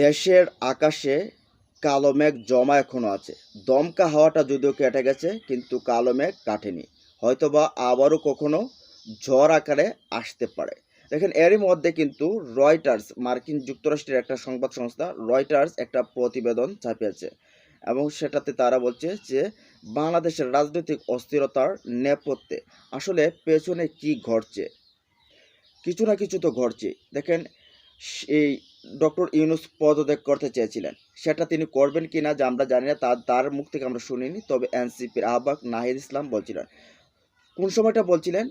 দেশের আকাশে কালো মেঘ জমা এখনও আছে। দমকা হাওয়াটা যদিও কেটে গেছে, কিন্তু কালো মেঘ কাটেনি। হয়তোবা আবারও কখনো ঝড় আকারে আসতে পারে। দেখেন, এরই মধ্যে কিন্তু রয়টার্স, মার্কিন যুক্তরাষ্ট্রের একটা সংবাদ সংস্থা, রয়টার্স একটা প্রতিবেদন ছাপিয়েছে এবং সেটাতে তারা বলছে যে, বাংলাদেশের রাজনৈতিক অস্থিরতার নেপথ্যে আসলে পেছনে কি ঘটছে? কিছু না কিছু তো ঘটছে দেখেন, এই ডক্টর ইউনুস পদত্যাগ করতে চেয়েছিলেন। সেটা তিনি করবেন কি না, যে আমরা জানি না তার তার মুখ থেকে আমরা শুনিনি, তবে এনসিপির আহ্বায়ক নাহিদ ইসলাম বলছিলেন। কোন সময়টা বলছিলেন?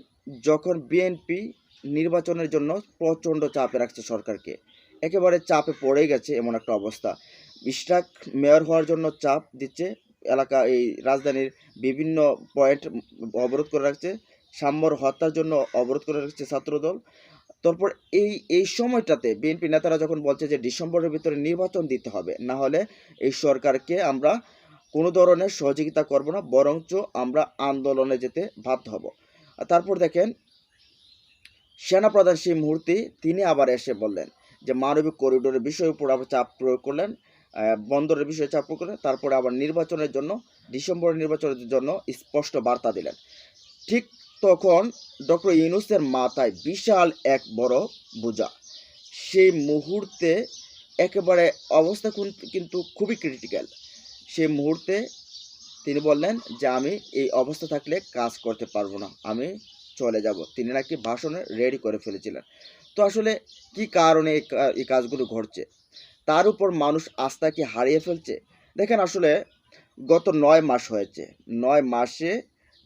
যখন বিএনপি নির্বাচনের জন্য প্রচণ্ড চাপে রাখছে সরকারকে। একেবারে চাপে পড়ে গেছে এমন একটা অবস্থা। ইশরাক মেয়র হওয়ার জন্য চাপ দিচ্ছে, এলাকা এই রাজধানীর বিভিন্ন পয়েন্ট অবরোধ করে রাখছে, সাম্যর হত্যার জন্য অবরোধ করে রাখছে ছাত্রদল। তারপর এই এই সময়টাতে বিএনপি নেতারা যখন বলছে যে ডিসেম্বরের ভিতরে নির্বাচন দিতে হবে, না হলে এই সরকারকে আমরা কোনো ধরনের সহযোগিতা করব না, বরঞ্চ আমরা আন্দোলনে যেতে বাধ্য হব। তারপর দেখেন, সেনাপ্রধান সেই মুহূর্তে তিনি আবার এসে বললেন যে মানবিক করিডোরের বিষয়ের উপর আবার চাপ প্রয়োগ করলেন বন্দরের বিষয়ে চাপ প্রয়োগ করলেন, তারপরে আবার নির্বাচনের জন্য, ডিসেম্বরের নির্বাচনের জন্য স্পষ্ট বার্তা দিলেন। ঠিক তখন ডক্টর ইউনুসের মাথায় বিশাল এক বড় বোঝা। সেই মুহূর্তে একেবারে অবস্থা কিন্তু খুবই ক্রিটিক্যাল সেই মুহূর্তে তিনি বললেন যে, আমি এই অবস্থা থাকলে কাজ করতে পারব না। আমি চলে যাব। তিনি নাকি ভাষণে রেডি করে ফেলেছিলেন। তো আসলে কি কারণে এই কাজগুলো ঘটছে? তার উপর মানুষ আস্থা কি হারিয়ে ফেলছে? দেখেন আসলে গত নয় মাস হয়েছে। নয় মাসে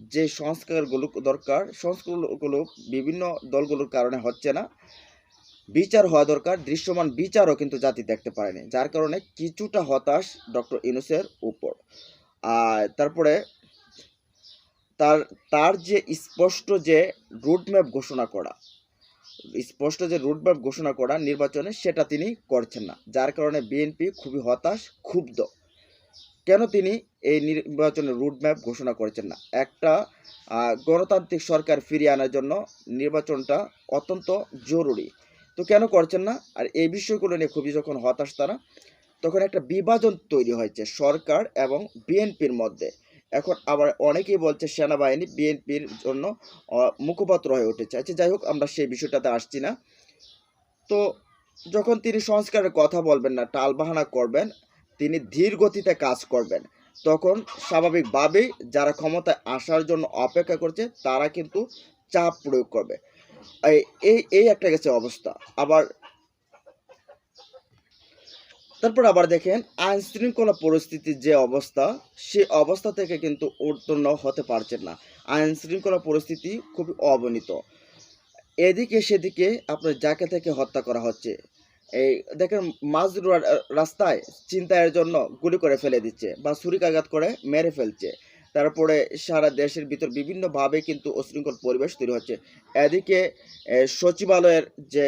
যে সংস্কারগুলো দরকার, সংস্কারগুলো বিভিন্ন দলগুলোর কারণে হচ্ছে না। বিচার হওয়া দরকার, দৃশ্যমান বিচারও কিন্তু জাতি দেখতে পারেনি যার কারণে কিছুটা হতাশ ডক্টর ইনুসের উপর। আর তারপরে তার তার যে স্পষ্ট যে রুটম্যাপ ঘোষণা করা, স্পষ্ট যে রুটম্যাপ ঘোষণা করা নির্বাচনে সেটা তিনি করছেন না। যার কারণে বিএনপি খুবই হতাশ, ক্ষুব্ধ। কেন তিনি এই নির্বাচনের রুটম্যাপ ঘোষণা করেছেন না? একটা গণতান্ত্রিক সরকার ফিরিয়ে আনার জন্য নির্বাচনটা অত্যন্ত জরুরি। তো কেন করছেন না? আর এই বিষয়গুলো নিয়ে খুবই যখন হতাশ তারা, তখন একটা বিভাজন তৈরি হয়েছে সরকার এবং বিএনপির মধ্যে। এখন আবার অনেকেই বলছে সেনাবাহিনী বিএনপির জন্য মুখপাত্র হয়ে উঠেছে। আচ্ছা যাই হোক, আমরা সেই বিষয়টাতে আসছি না। তো যখন তিনি সংস্কারের কথা বলবেন না, টালবাহানা করবেন তিনি ধীর গতিতে কাজ করবেন। তখন স্বাভাবিকভাবেই যারা ক্ষমতায় আসার জন্য অপেক্ষা করছে, তারা কিন্তু চাপ প্রয়োগ করবে। এই এই একটা গেছে অবস্থা। আবার তারপর আবার দেখেন আইন শৃঙ্খলা পরিস্থিতির যে অবস্থা, সে অবস্থা থেকে কিন্তু উত্তীর্ণ হতে পারছেন না। আইন শৃঙ্খলা পরিস্থিতি খুবই অবনীত। এদিকে সেদিকে আপনার যাকে থেকে হত্যা করা হচ্ছে এই দেখেন মাঝ রাস্তায় চিন্তায়ের জন্য গুলি করে ফেলে দিচ্ছে বা ছুরিকাঘাত করে মেরে ফেলছে। তারপরে সারা দেশের ভিতর বিভিন্নভাবে কিন্তু অশৃঙ্খল পরিবেশ তৈরি হচ্ছে। এদিকে সচিবালয়ের যে,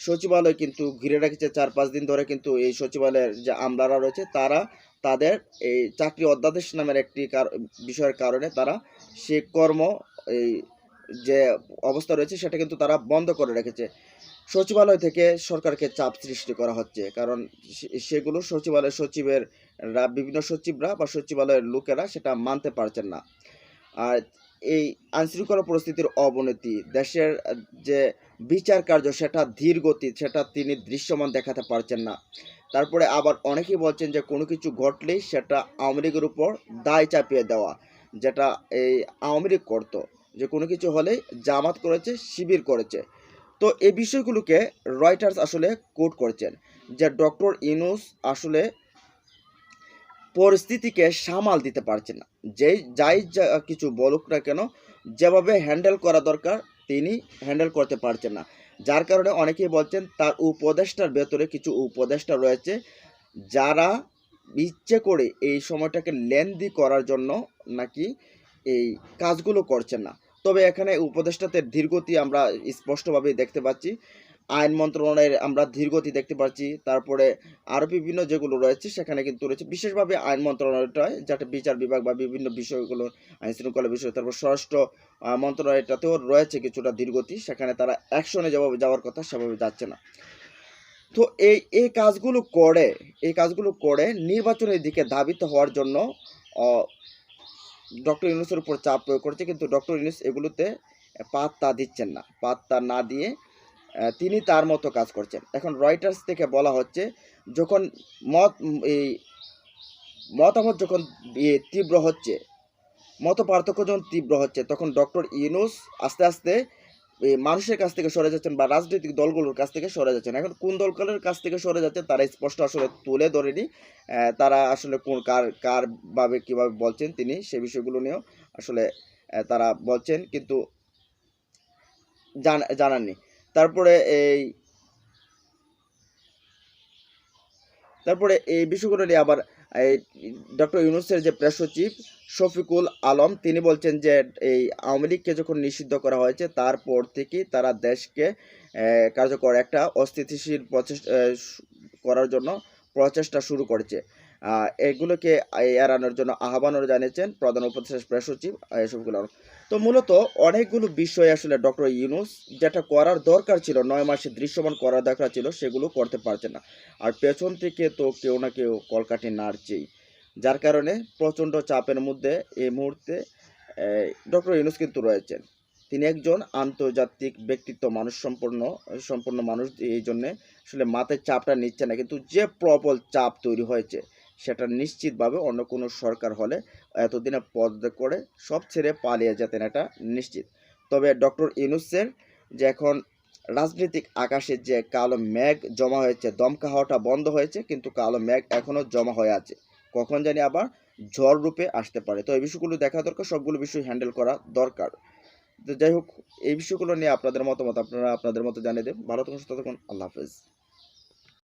সচিবালয় কিন্তু ঘিরে রেখেছে চার পাঁচ দিন ধরে কিন্তু এই সচিবালয়ের যে আমলারা রয়েছে, তারা তাদের এই চাকরি অধ্যাদেশ নামের একটি বিষয়ের কারণে তারা সে কর্ম, এই যে অবস্থা রয়েছে, সেটা কিন্তু তারা বন্ধ করে রেখেছে। সচিবালয় থেকে সরকারকে চাপ সৃষ্টি করা হচ্ছে, কারণ সেগুলো সচিবালয় সচিবের বিভিন্ন সচিবরা বা সচিবালয়ের লোকেরা সেটা মানতে পারছেন না। আর এই আইনশৃঙ্খলা পরিস্থিতির অবনতি, দেশের, যে বিচার কার্য সেটা ধীর গতি, সেটা তিনি দৃশ্যমান দেখাতে পারছেন না। তারপরে আবার অনেকেই বলছেন যে কোনো কিছু ঘটলেই সেটা আওয়ামী লীগের উপর দায় চাপিয়ে দেওয়া, যেটা এই আওয়ামী লীগ করতো, যে কোনো কিছু হলে জামাত করেছে, শিবির করেছে। তো এই বিষয়গুলোকে রয়টার্স আসলে কোট করছেন যে ডক্টর ইনুস আসলে পরিস্থিতিকে সামাল দিতে পারছেন না। যেই যাই কিছু বলুক না কেন, যেভাবে হ্যান্ডেল করা দরকার, তিনি হ্যান্ডেল করতে পারছেন না। যার কারণে অনেকেই বলছেন তার উপদেষ্টার ভেতরে কিছু উপদেষ্টা রয়েছে যারা ইচ্ছে করে এই সময়টাকে লেন্দি করার জন্য নাকি এই কাজগুলো করছেন না। তবে এখানে উপদেষ্টাতে ধীরগতি আমরা স্পষ্টভাবে দেখতে পাচ্ছি। আইন মন্ত্রণালয়ের আমরা ধীরগতি দেখতে পাচ্ছি। তারপরে আরও বিভিন্ন যেগুলো রয়েছে, সেখানে কিন্তু রয়েছে। বিশেষভাবে আইন মন্ত্রণালয়টায় যাতে বিচার বিভাগ বা বিভিন্ন বিষয়গুলো, আইন শৃঙ্খলা বিষয়, তারপর স্বরাষ্ট্র মন্ত্রণালয়টাতেও রয়েছে কিছুটা ধীরগতি। সেখানে তারা অ্যাকশনে যেভাবে যাওয়ার কথা সেভাবে যাচ্ছে না। তো এই এই কাজগুলো করে, এই কাজগুলো করে নির্বাচনের দিকে ধাবিত হওয়ার জন্য ডক্টর ইউনুসের উপর চাপ প্রয়োগ করছে, কিন্তু ডক্টর ইউনুস এগুলোতে পাত্তা দিচ্ছেন না। পাত্তা না দিয়ে তিনি তার মতো কাজ করছেন। এখন রয়টার্স থেকে বলা হচ্ছে, যখন মত, এই মতামত যখন তীব্র হচ্ছে, মত পার্থক্য যখন তীব্র হচ্ছে, তখন ডক্টর ইউনুস আস্তে আস্তে মানুষের কাছ থেকে সরে যাচ্ছেন বা রাজনৈতিক দলগুলোর কাছ থেকে সরে যাচ্ছেন। এখন কোন দলগুলোর কাছ থেকে সরে যাচ্ছে তারা স্পষ্ট আসলে তুলে ধরেনি। তারা আসলে কোন কার কারভাবে কীভাবে বলছেন তিনি সে বিষয়গুলো নিয়েও আসলে তারা বলছেন কিন্তু জান- জানাননি। তারপরে এই তারপরে এই বিষয়গুলো নিয়ে আবার ডক্টর ইউনুসের যে প্রেস সচিব শফিকুল আলম, তিনি বলছেন যে এই আওয়ামী লীগকে যখন নিষিদ্ধ করা হয়েছে, তারপর থেকে তারা দেশকে কার্যকর একটা অস্থিতিশীল প্রচেষ্টা করার জন্য প্রচেষ্টা শুরু করেছে। এগুলোকে এড়ানোর জন্য আহ্বানও জানিয়েছেন প্রধান উপদেষ্টা প্রেস সচিব আলম। তো মূলত অনেকগুলো বিষয় আসলে ডক্টর ইউনুস যেটা করার দরকার ছিল, নয় মাসে দৃশ্যমান করার দরকার ছিল, সেগুলো করতে পারছে না। আর পেছন থেকে তো কেউ না কেউ কলকাঠি নাড়ছেই। যার কারণে প্রচণ্ড চাপের মধ্যে এই মুহূর্তে ডক্টর ইউনুস কিন্তু রয়েছেন। তিনি একজন আন্তর্জাতিক ব্যক্তিত্ব, মানুষ সম্পন্ন সম্পন্ন মানুষ, এই জন্যে আসলে মাথায় চাপটা নিচ্ছে না। কিন্তু যে প্রবল চাপ তৈরি হয়েছে সেটা নিশ্চিতভাবে অন্য কোনো সরকার হলে এতদিনে পদত্যাগ করে সব ছেড়ে পালিয়ে যেতেন, এটা নিশ্চিত। তবে ডক্টর ইউনুসের যে এখন রাজনৈতিক আকাশে যে কালো মেঘ জমা হয়েছে, দমকা হওয়াটা বন্ধ হয়েছে, কিন্তু কালো মেঘ এখনও জমা হয়ে আছে। কখন জানি আবার ঝড় রূপে আসতে পারে। তো এই বিষয়গুলো দেখা দরকার, সবগুলো বিষয় হ্যান্ডেল করা দরকার। তো যাই হোক, এই বিষয়গুলো নিয়ে আপনাদের মতামত, আপনারা আপনাদের মতো জানিয়ে দেন। ভালো থাকুন, সুস্থ থাকুন, আল্লাহ হাফেজ।